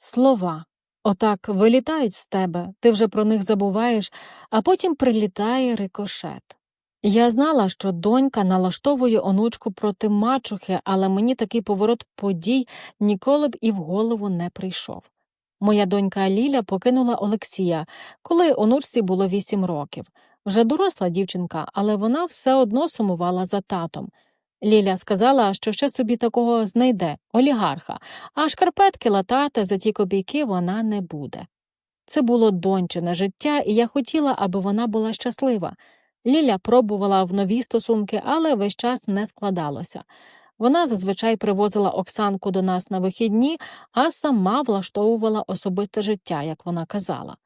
Слова. Отак вилітають з тебе, ти вже про них забуваєш, а потім прилітає рикошет. Я знала, що донька налаштовує онучку проти мачухи, але мені такий поворот подій ніколи б і в голову не прийшов. Моя донька Ліля покинула Олексія, коли онучці було вісім років. Вже доросла дівчинка, але вона все одно сумувала за татом. Ліля сказала, що ще собі такого знайде олігарха, а шкарпетки латати за ті копійки вона не буде. Це було дончине життя, і я хотіла, аби вона була щаслива. Ліля пробувала в нові стосунки, але весь час не складалося. Вона зазвичай привозила Оксанку до нас на вихідні, а сама влаштовувала особисте життя, як вона казала.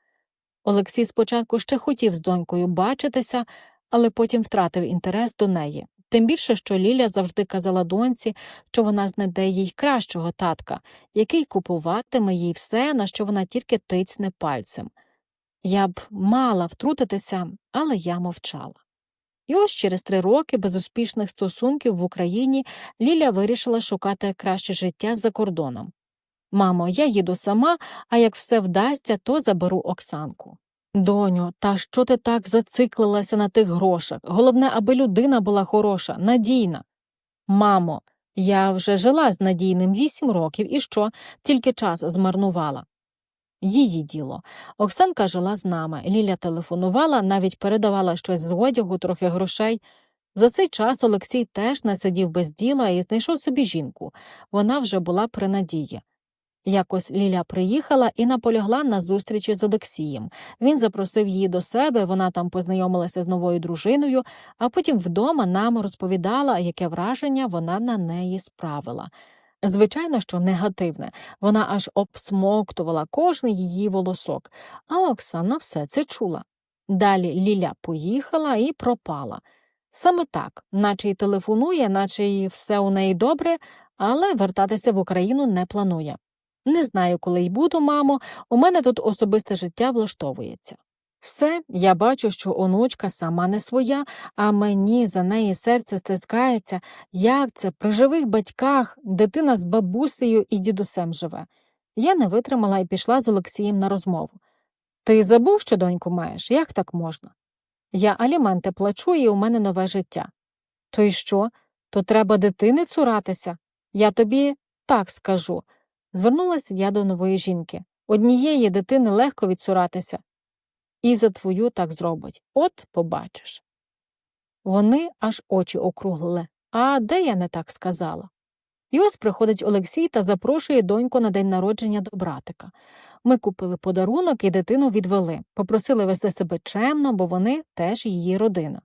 Олексій спочатку ще хотів з донькою бачитися, але потім втратив інтерес до неї. Тим більше, що Ліля завжди казала доньці, що вона знайде їй кращого татка, який купуватиме їй все, на що вона тільки тицьне пальцем. Я б мала втрутитися, але я мовчала. І ось через три роки безуспішних стосунків в Україні Ліля вирішила шукати краще життя за кордоном. Мамо, я їду сама, а як все вдасться, то заберу Оксанку. Доню, та що ти так зациклилася на тих грошах? Головне, аби людина була хороша, надійна. Мамо, я вже жила з надійним вісім років і що, тільки час змарнувала. Її діло. Оксанка жила з нами. Ліля телефонувала, навіть передавала щось з одягу, трохи грошей. За цей час Олексій теж не сидів без діла і знайшов собі жінку. Вона вже була при надії. Якось Ліля приїхала і наполягла на зустрічі з Олексієм. Він запросив її до себе, вона там познайомилася з новою дружиною, а потім вдома нам розповідала, яке враження вона на неї справила. Звичайно, що негативне, вона аж обсмоктувала кожен її волосок, а Оксана все це чула. Далі Ліля поїхала і пропала. Саме так, наче й телефонує, наче й все у неї добре, але вертатися в Україну не планує. Не знаю, коли й буду, мамо, у мене тут особисте життя влаштовується. Все, я бачу, що онучка сама не своя, а мені за неї серце стискається, як це при живих батьках дитина з бабусею і дідусем живе. Я не витримала і пішла з Олексієм на розмову. Ти забув, що доньку маєш? Як так можна? Я аліменти плачу, і у мене нове життя. То й що? То треба дитини цуратися? Я тобі так скажу. Звернулася я до нової жінки. Однієї дитини легко відцуратися. І за твою так зробить. От побачиш. Вони аж очі округлили. А де я не так сказала? І ось приходить Олексій та запрошує доньку на день народження до братика. Ми купили подарунок і дитину відвели, попросили вести себе чемно, бо вони теж її родина.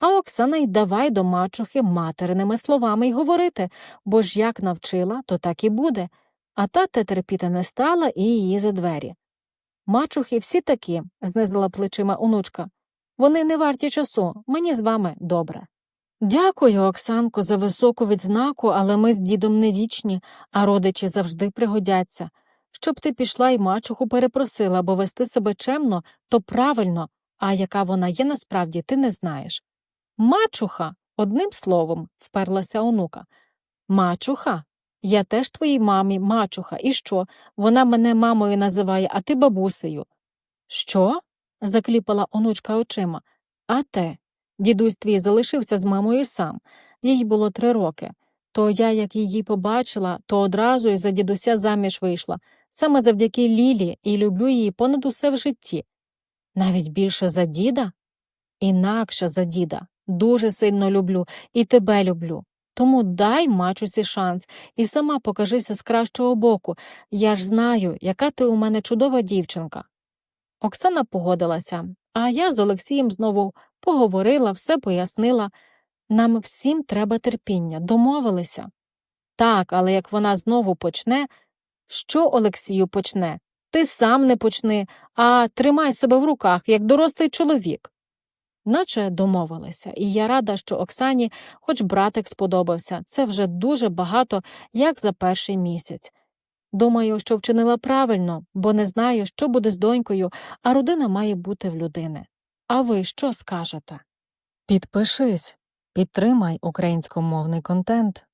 А Оксана й давай до мачухи материними словами й говорити, бо ж як навчила, то так і буде. А тата терпіти не стала і її за двері. Мачухи всі такі, знизила плечима онучка. Вони не варті часу, мені з вами добре. Дякую, Оксанко, за високу відзнаку, але ми з дідом не вічні, а родичі завжди пригодяться. Щоб ти пішла і мачуху перепросила, бо вести себе чемно, то правильно, а яка вона є насправді, ти не знаєш. Мачуха, одним словом, вперлася онука. Мачуха? Я теж твоїй мамі, мачуха, і що? Вона мене мамою називає, а ти бабусею. Що? закліпала онучка очима. А те. Дідусь твій залишився з мамою сам. Їй було три роки. То я, як її побачила, то одразу із за дідуся заміж вийшла, саме завдяки Лілі, і люблю її понад усе в житті. Навіть більше за діда? Інакше за діда. Дуже сильно люблю і тебе люблю. Тому дай мачусі шанс і сама покажися з кращого боку. Я ж знаю, яка ти у мене чудова дівчинка. Оксана погодилася, а я з Олексієм знову поговорила, все пояснила. Нам всім треба терпіння, домовилися. Так, але як вона знову почне, що Олексію почне? Ти сам не почни, а тримай себе в руках, як дорослий чоловік. Наче домовилися, і я рада, що Оксані, хоч братик сподобався, це вже дуже багато, як за перший місяць. Думаю, що вчинила правильно, бо не знаю, що буде з донькою, а родина має бути в людини. А ви що скажете? Підпишись, підтримай українськомовний контент.